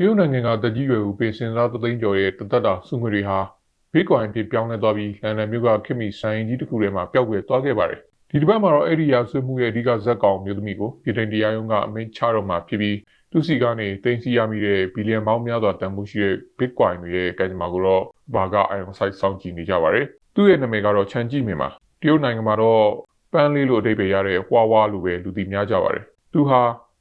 တရုတ်နိုင်ငံကတကြီးရွယ်ဦးပင်စင်စားသသိန်းကျော်ရဲ့တသက်တာစုငွေတွေဟာဘေးကွိုင်ဖြစ်ပြောင်းလဲသွားပြီးလန်ဒန်မြို့ကခင်မီဆိုင်ကြီးတစ်ခုထဲမှာပျောက်ကွယ်သွားခဲ့ပါတယ်။ဒီတစ်ပတ်မှာတော့အဲ့ဒီရာဆွေးမှုရဲ့အဓိကဇက်ကောင်မျိုးသမီးကိုပြည်တိုင်တရားရုံးကအမိန့်ချတော့မှာဖြစ်ပြီးသူစီကနေတင်စီရမိတဲ့ဘီလီယံပေါင်းများစွာတန်ဖိုးရှိတဲ့ Bitcoin တွေရဲ့ကံကြမ္မာကိုတော့ဘာက iron site စောင့်ကြည့်နေကြပါတယ်။သူ့ရဲ့နာမည်ကတော့ချန်ကြည့်မြင်ပါ။တရုတ်နိုင်ငံမှာတော့ပန်းလေးလိုအဓိပ္ပာယ်ရတဲ့ဟွာဝါလိုပဲလူသိများကြပါတယ်။သူဟာ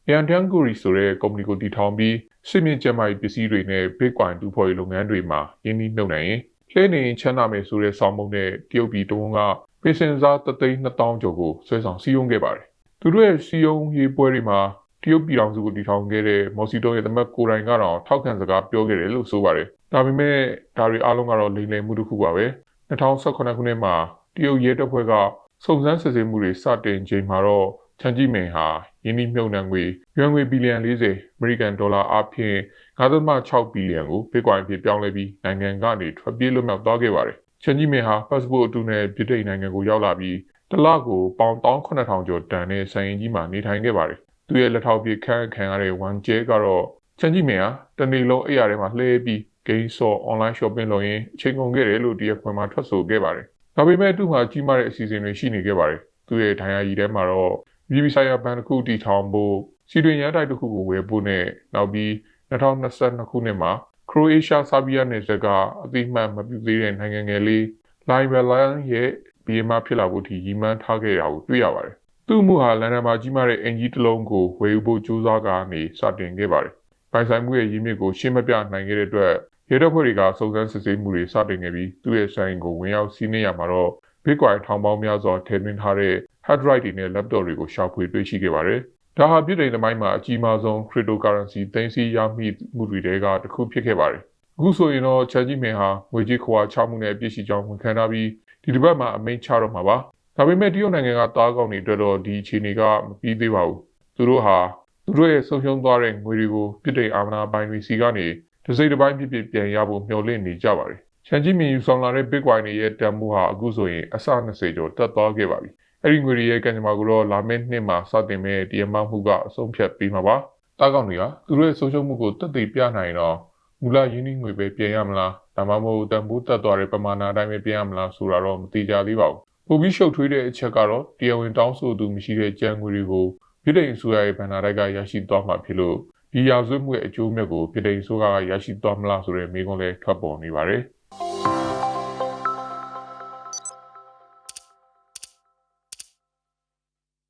ရန်တန်ဂူရီဆိုတဲ့ကုမ္ပဏီကိုတည်ထောင်ပြီး စစ်မြင့်ကျန်းမာရေးပစ္စည်းတွေနဲ့ Bitcoin တူဖော်ရေးလုပ်ငန်းတွေမှာရင်းနှီးမြှုပ်နှံရင်လှည့်နေချမ်းသာမယ်ဆိုတဲ့ဆောင်းမုံနဲ့တရုတ်ပြည်တဝန်ကပေစင်စားတသိန်း2000ကျော်ကိုဆွဲဆောင်စီယုံခဲ့ပါတယ်။သူတို့ရဲ့စီယုံရေးပွဲတွေမှာတရုတ်ပြည်တော်စုကိုတည်ထောင်ခဲ့တဲ့မော်စီတိုရဲ့သမက်ကိုရိုင်ကတော့ထောက်ခံစကားပြောခဲ့တယ်လို့ဆိုပါတယ်။ဒါပေမဲ့ဒါတွေအားလုံးကတော့လိမ်လည်မှုတစ်ခုပါပဲ။2018ခုနှစ်မှာတရုတ်ရဲတပ်ဖွဲ့ကစုံစမ်းစစ်ဆေးမှုတွေစတင်ချိန်မှာတော့ ချန်ကြီးမင်ဟာယင်းနှိမ့်မြုံနှံငွေရွှေငွေဘီလီယံ40အမေရိကန်ဒေါ်လာအပြင်9.6ဘီလီယံကို Bitcoin ဖြစ်ပြောင်းလဲပြီးနိုင်ငံကနေထွက်ပြေးလွတ်မြောက်သွားခဲ့ပါတယ်။ချန်ကြီးမင်ဟာ passport အတူနဲ့ပြည်ထိုင်နိုင်ငံကိုရောက်လာပြီးတလကိုပေါင်18000ကျော်တန်တဲ့ဆိုင်ရင်ကြီးမှာနေထိုင်ခဲ့ပါတယ်။သူရဲ့လက်ထောက်ပြခန့်ခံရတဲ့ဝမ်ကျဲကတော့ချန်ကြီးမင်ဟာတနေ့လုံးအိယာထဲမှာလှည့်ပြီး game store online shopping လုပ်ရင်းအချိန်ကုန်ခဲ့တယ်လို့တရားခွင်မှာထွက်ဆိုခဲ့ပါတယ်။ဒါပေမဲ့သူ့မှာကြီးမားတဲ့အစီအစဉ်တွေရှိနေခဲ့ပါတယ်။သူ့ရဲ့ဒဏ်ရာကြီးထဲမှာတော့ ပြည်ပဆိုင်ရာဘဏ်တစ်ခုတည်ထောင်ဖို့စီတွင်ရန်တိုက်တစ်ခုကိုဝယ်ဖို့နဲ့နောက်ပြီး2022ခုနှစ်မှာခရိုအေးရှားဆာဘီးယားနယ်စပ်ကအသိမှတ်မပြုသေးတဲ့နိုင်ငံငယ်လေးလိုင်ဘလန်ရဲ့ဘီယမဖြစ်လာဖို့ထိရည်မှန်းထားခဲ့တာကိုတွေ့ရပါတယ်။သူ့မှုဟာလန်ဒန်မှာကြီးမားတဲ့အင်ဂျီတစ်လုံးကိုဝယ်ယူဖို့ကြိုးစားကနေစတင်ခဲ့ပါတယ်။ပိုင်ဆိုင်မှုရဲ့ရင်းမြစ်ကိုရှင်းမပြနိုင်ခဲ့တဲ့အတွက်ရဲတပ်ဖွဲ့တွေကစုံစမ်းစစ်ဆေးမှုတွေစတင်ခဲ့ပြီးသူ့ရဲ့ဆိုင်ကိုဝင်ရောက်စီးနင်းရမှာတော့ Bitcoin ထောင်ပေါင်းများစွာထည့်သွင်းထားတဲ့ hard drive တွေနဲ့ laptop တွေကိုရှာဖွေတွေ့ရှိခဲ့ပါတယ်။ဒါဟာပြည်ထောင်သမိုင်းမှာအကြီးမားဆုံး cryptocurrency သိမ်းဆည်းရမိမှုတွေထဲကတစ်ခုဖြစ်ခဲ့ပါတယ်။အခုဆိုရင်တော့ချန်ကြီးမင်ဟာငွေကြေးခွာချမှုနဲ့အပြစ်ရှိကြောင်းဝန်ခံထားပြီးဒီတစ်ပတ်မှာအမိန့်ချတော့မှာပါ။ဒါပေမဲ့တရုတ်နိုင်ငံကတားကောင်းတွေအတွက်တော့ဒီအခြေအနေကမပြီးသေးပါဘူး။သူတို့ဟာသူတို့ရဲ့ဆုံးရှုံးသွားတဲ့ငွေတွေကိုပြည်ထောင်အာမနာပိုင်းတွေစီကနေတစ်စိတ်တစ်ပိုင်းဖြစ်ဖြစ်ပြန်ရဖို့မျှော်လင့်နေကြပါတယ်။ချန်ကြီးမင်ယူဆောင်လာတဲ့ Bitcoin တွေရဲ့တန်ဖိုးဟာအခုဆိုရင်အဆ20ကျော်တက်သွားခဲ့ပါပြီ။ အဲ့ဒီငွေတွေရဲ့ကံကြမ္မာကိုတော့လာမယ့်နှစ်မှာစတင်မဲ့တရားမမှုကအဆုံးဖြတ်ပေးမှာပါ။တားကောင်တွေကသူတို့ရဲ့ဆုံးရှုံးမှုကိုတက်သိပြနိုင်တော့မူလရင်းနှီးငွေပဲပြန်ရမလားဒါမှမဟုတ်တန်ဖိုးတက်သွားတဲ့ပမာဏအတိုင်းပဲပြန်ရမလားဆိုတာတော့မသိကြသေးပါဘူး။ပိုပြီးရှုပ်ထွေးတဲ့အချက်ကတော့တရားဝင်တောင်းဆိုသူမရှိတဲ့ကြံငွေတွေကိုပြည်ထောင်စုရဲ့ဗန္နာတိုက်ကရရှိသွားမှာဖြစ်လို့ဒီရာဇဝတ်မှုရဲ့အကျိုးမြတ်ကိုပြည်ထောင်စုကရရှိသွားမလားဆိုတဲ့မေးခွန်းလည်းထွက်ပေါ်နေပါတယ်။